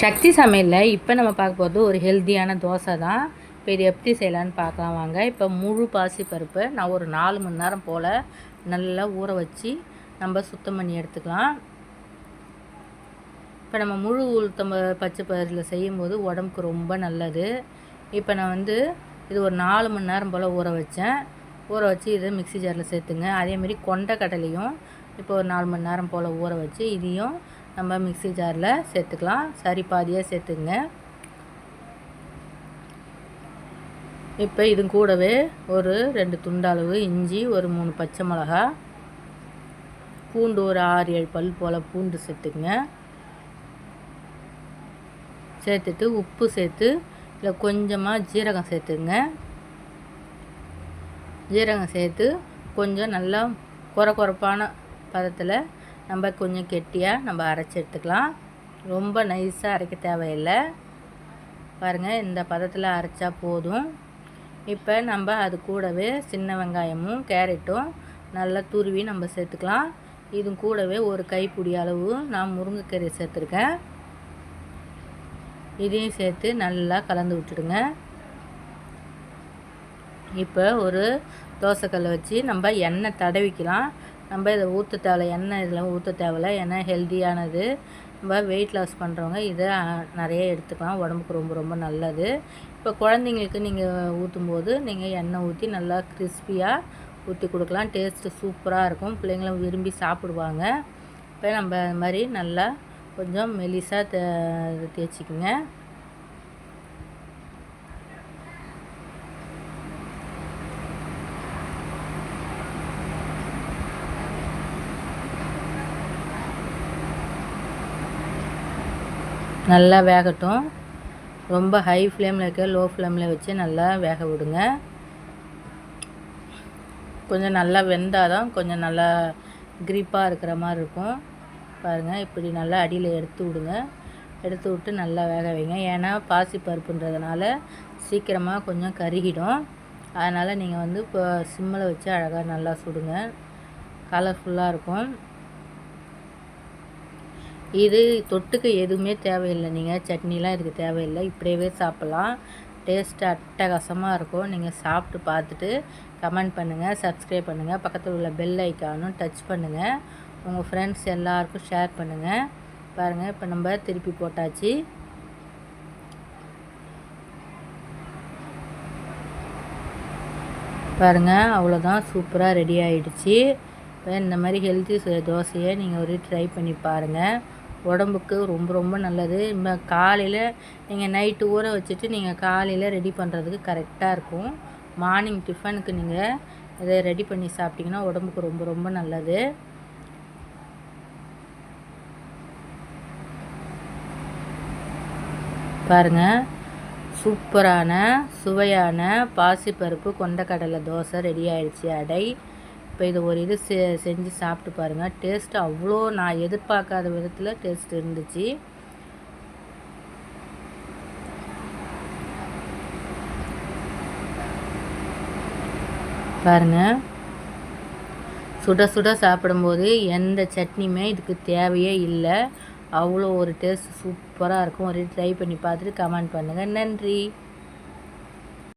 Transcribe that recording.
சக்தி சமையலில் இப்போ நம்ம பார்க்க போகிறது ஒரு ஹெல்த்தியான தோசை தான் இப்போ இது எப்படி செய்யலான்னு பார்க்கலாம் வாங்க. இப்போ முழு பாசி பருப்பு நான் ஒரு நாலு மணி நேரம் போல் நல்லா ஊற வச்சு நம்ம சுத்தம் பண்ணி எடுத்துக்கலாம். இப்போ நம்ம முழு உளுத்தம் பச்சை பயிரில் செய்யும்போது உடம்புக்கு ரொம்ப நல்லது. இப்போ நான் வந்து இது ஒரு நாலு மணி நேரம் போல் ஊற வச்சேன். ஊற வச்சு இதை மிக்ஸி ஜாரில் சேர்த்துங்க. அதேமாரி கொண்ட கடலையும் இப்போ ஒரு நாலு மணி நேரம் போல் ஊற வச்சு இதையும் நம்ம மிக்ஸி ஜாரில் சேர்த்துக்கலாம். சரி பாதியாக சேர்த்துங்க இப்போ இது கூடவே ஒரு ரெண்டு துண்டளவு இஞ்சி ஒரு மூணு பச்சை மிளகா பூண்டு ஒரு ஆறு ஏழு பல் போல் பூண்டு சேர்த்துக்குங்க. சேர்த்துட்டு உப்பு சேர்த்து இல்லை கொஞ்சமாக ஜீரகம் சேர்த்துங்க ஜீரகம் சேர்த்து கொஞ்சம் நல்லா குறை குறைப்பான பதத்தில் நம்ம கொஞ்சம் கெட்டியாக நம்ம அரைச்சி எடுத்துக்கலாம். ரொம்ப நைஸாக அரைக்க தேவையில்லை. பாருங்கள் இந்த பதத்தில் அரைச்சா போதும். இப்போ நம்ம அது கூடவே சின்ன வெங்காயமும் கேரட்டும் நல்லா துருவி நம்ம சேர்த்துக்கலாம். இது கூடவே ஒரு கைப்பிடி அளவு நான் முருங்கைக்கீரை சேர்த்துருக்கேன். இதையும் சேர்த்து நல்லா கலந்து விட்டுடுங்க. இப்போ ஒரு தோசைக்கல்லை வச்சு நம்ம எண்ணெய் தடவிக்கலாம். நம்ம இதை ஊற்ற தேவை எண்ணெய் இதில் ஊற்ற தேவையில்ல ஏன்னா ஹெல்த்தியானது நம்ம வெயிட் லாஸ் பண்ணுறவங்க இதை நிறைய எடுத்துக்கலாம். உடம்புக்கு ரொம்ப ரொம்ப நல்லது. இப்போ குழந்தைங்களுக்கு நீங்கள் ஊற்றும்போது நீங்கள் எண்ணெய் ஊற்றி நல்லா கிறிஸ்பியாக ஊற்றி கொடுக்கலாம். டேஸ்ட்டு சூப்பராக இருக்கும். பிள்ளைங்களும் விரும்பி சாப்பிடுவாங்க. இப்போ நம்ம அது மாதிரி நல்லா கொஞ்சம் மெலிசாக தே தேய்ச்சிக்கோங்க. நல்லா வேகட்டும். ரொம்ப ஹை ஃப்ளேமில் இருக்க லோ ஃப்ளேமில் வச்சு நல்லா வேக விடுங்க. கொஞ்சம் நல்லா வெந்தால் தான் கொஞ்சம் நல்லா கிரிப்பாக இருக்கிற மாதிரி இருக்கும். பாருங்கள் இப்படி நல்லா அடியில் எடுத்து விடுங்க. எடுத்து விட்டு நல்லா வேக வைங்க. ஏன்னா பாசி பருப்புன்றதுனால சீக்கிரமாக கொஞ்சம் கருகிடும். அதனால் நீங்கள் வந்து இப்போ சிம்மில் வச்சு அழகாக நல்லா சுடுங்க. கலர்ஃபுல்லாக இருக்கும். இது தொட்டுக்கு எதுவுமே தேவையில்லை. நீங்கள் சட்னிலாம் இதுக்கு தேவையில்லை. இப்படியே சாப்பிட்லாம். டேஸ்ட்டு அட்டகாசமாக இருக்கும். நீங்கள் சாப்பிட்டு பார்த்துட்டு கமெண்ட் பண்ணுங்கள் சப்ஸ்கிரைப் பண்ணுங்கள் பக்கத்தில் உள்ள பெல் ஐக்கானும் டச் பண்ணுங்கள் உங்கள் ஃப்ரெண்ட்ஸ் எல்லாருக்கும் ஷேர் பண்ணுங்கள் பாருங்கள் இப்போ நம்ம திருப்பி போட்டாச்சு. பாருங்கள் அவ்வளோதான் சூப்பராக ரெடி ஆகிடுச்சு இப்போ இந்த மாதிரி ஹெல்த்தி தோசையை நீங்கள் ஒரு ட்ரை பண்ணி பாருங்கள் உடம்புக்கு ரொம்ப ரொம்ப நல்லது. காலையில் நீங்கள் நைட்டு ஊற வச்சுட்டு நீங்கள் காலையில் ரெடி பண்ணுறதுக்கு கரெக்டாக இருக்கும். மார்னிங் டிஃபனுக்கு நீங்கள் இதை ரெடி பண்ணி சாப்பிட்டிங்கன்னா உடம்புக்கு ரொம்ப ரொம்ப நல்லது. பாருங்கள் சூப்பரான சுவையான பாசிப்பருப்பு கொண்டக்கடலை தோசை ரெடி ஆயிடுச்சு. அடை. இப்போ இது ஒரு இது செ செஞ்சு சாப்பிட்டு பாருங்கள் டேஸ்ட்டு அவ்வளோ நான் எதிர்பார்க்காத விதத்தில் டேஸ்ட் இருந்துச்சு. பாருங்கள் சுட சுட சாப்பிடும்போது எந்த சட்னியுமே இதுக்கு தேவையே இல்லை. அவ்வளோ ஒரு டேஸ்ட் சூப்பராக இருக்கும். ஒரு ட்ரை பண்ணி பார்த்துட்டு கமெண்ட் பண்ணுங்கள் நன்றி.